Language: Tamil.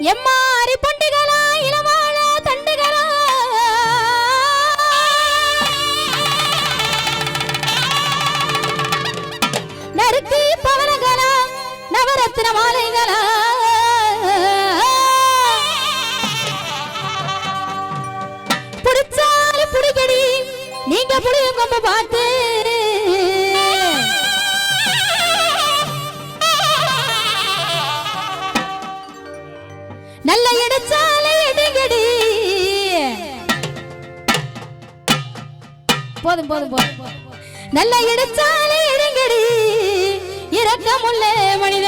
எம்மாறி பொண்டுகளா இளமாள தண்டுகளா? நறுக்கு பவனகளா நவரத்ன மாலைகளா? போதும் போதும் போதும். நல்ல இடிச்சாலே இறங்கடி இறக்கமுள்ள மனிதன்.